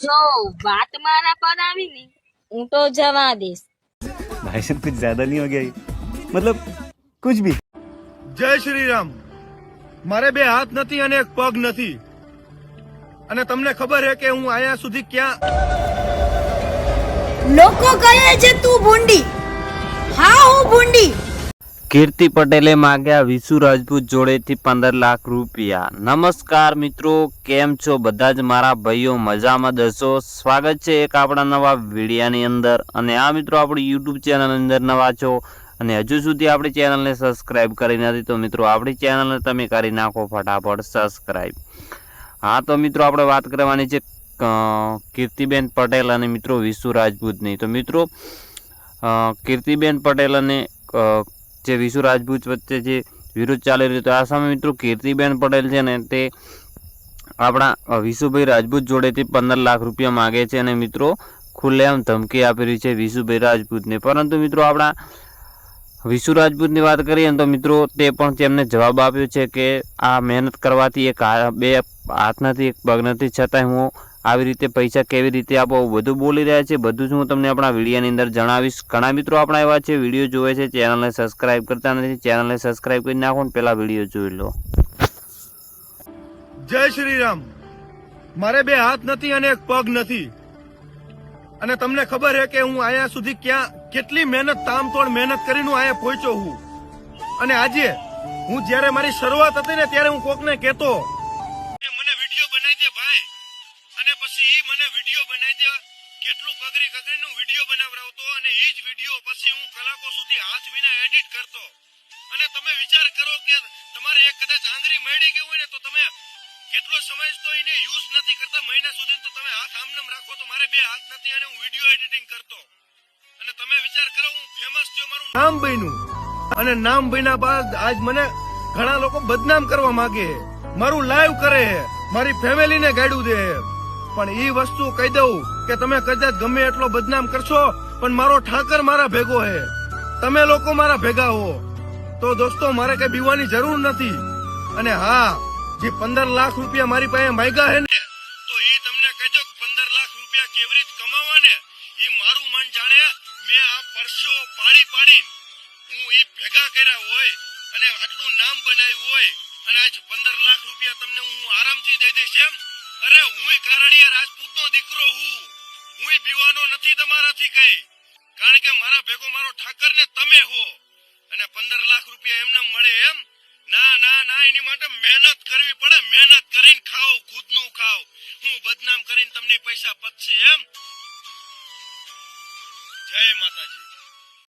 જો વાત મારા પર આવી ને હું તો જવા દઈશ भाई साहब कुछ ज्यादा नहीं हो गया ये? मतलब कुछ भी જય શ્રી રામ મારે બે હાથ નથી અને એક પગ નથી અને તમને ખબર છે કે હું અહીંયા સુધી ક્યાં લોકો કહે છે તું ભૂંડી હા હું ભૂંડી કીર્તિ પટેલે માંગ્યા વિશુ રાજપૂત જોડેથી પંદર લાખ રૂપિયા. નમસ્કાર મિત્રો, કેમ છો? બધા જ મારા ભાઈઓ મજામાં દસો સ્વાગત છે એક આપણા નવા વિડીયાની અંદર. અને આ મિત્રો આપણી યુટ્યુબ ચેનલની અંદર નવા છો અને હજુ સુધી આપણી ચેનલને સબસ્ક્રાઈબ કરી નથી તો મિત્રો આપણી ચેનલને તમે કરી નાખો ફટાફટ સબસ્ક્રાઈબ હા, તો મિત્રો આપણે વાત કરવાની છે કીર્તિબેન પટેલ અને મિત્રો વિશુ રાજપૂતની. તો મિત્રો કીર્તિબેન પટેલ અને જે વિશુ રાજપૂત વચ્ચે જે વિરોધ ચાલી રહ્યો હતો આ સામે મિત્રો કીર્તિબેન પટેલ છે ને તે આપણા વિશુભાઈ રાજપૂત જોડેથી પંદર લાખ રૂપિયા માગે છે અને મિત્રો ખુલ્લેઆમ ધમકી આપી રહી છે વિશુભાઈ રાજપૂતને. પરંતુ મિત્રો આપણા વિશુ રાજપૂતની વાત કરીએ ને તો મિત્રો તે પણ તેમને જવાબ આપ્યો છે કે આ મહેનત કરવાથી એક બે હાથ નથી એક પગ નથી છતાંય હું આવી રીતે પૈસા કેવી રીતે આપો બધું બોલી રહ્યા છે. બધું જ હું તમને આપણા વિડીયોની અંદર જણાવીશ. ઘણા મિત્રો આપણા એવા છે, વીડિયો જોવે છે, ચેનલને સબસ્ક્રાઇબ કરતા નથી, ચેનલને સબસ્ક્રાઇબ કરી નાખો ને પહેલાં વીડિયો જોઈ લો. જય શ્રી રામ મારે બે હાથ નથી અને એક પગ નથી. અને તમને ખબર છે કે હું અહીંયા સુધી ક્યાં, કેટલી મહેનત, તામતોડ મહેનત કરીને અહીંયા પહોંચ્યો હું. અને આજે હું જ્યારે મારી શરૂઆત હતી ને ત્યારે હું કોકને કહેતો અને પછી મને વીડિયો બનાવી દે. કેટલું કગરી કગરીનું વીડિયો બનાવરાવતો અને ઈ જ વીડિયો પછી હું કલાકો સુધી હાથ વિના એડિટ કરતો. અને તમે વિચાર કરો કે તમારે એક કદાચ આંગળી મળી ગઈ હોય ને તો તમે કેટલો સમય તો એને યુઝ નથી કરતા. મહિના સુધી તો તમે હાથ આમનામ રાખો તો મારે બે હાથ નથી અને હું વીડિયો એડિટિંગ કરતો. અને તમે વિચાર કરો હું ફેમસ થયો મારું નામ બન્યું. અને નામ બન્યા બાદ આજ મને ઘણા લોકો બદનામ કરવા માંગે મારું લાઈવ કરે. મારી ફેમિલીને ગાડું દે. પણ એ વસ્તુ કહી દઉં કે તમે કદાચ ગમે એટલો બદનામ કરશો, પણ મારો ઠાકર મારા ભેગો છે તમે લોકો મારા ભેગા હો. તો દોસ્તો, મારે કઈ બીવાની જરૂર નથી. અને હા, જે પંદર લાખ રૂપિયા મારી પાસે માંગ્યા હે ને, તો એ તમને કહી દો પંદર લાખ રૂપિયા કેવી રીતે કમાવા ને એ મારું મન જાણે મેં આ પરસો પાડી પાડી હું એ ભેગા કર્યા હોય અને આટલું નામ બનાવ્યું હોય. અને આજ પંદર લાખ રૂપિયા તમને હું આરામથી દઈ દઈશ એમ. અરે હું કારડિયા રાજપૂતનો દીકરો હું. હું બીવાનો નથી તમારાથી કઈ. કારણ કે મારા ભેગો મારો ઠાકર ને તમે હો. અને પંદર લાખ રૂપિયા એમને મળે એમ. ના ના ના, એની માટે મહેનત કરવી પડે. મહેનત કરીને ખાઓ, ખુદનું ખાઓ. હું બદનામ કરીને તમને પૈસા પતશે એમ. જય માતાજી.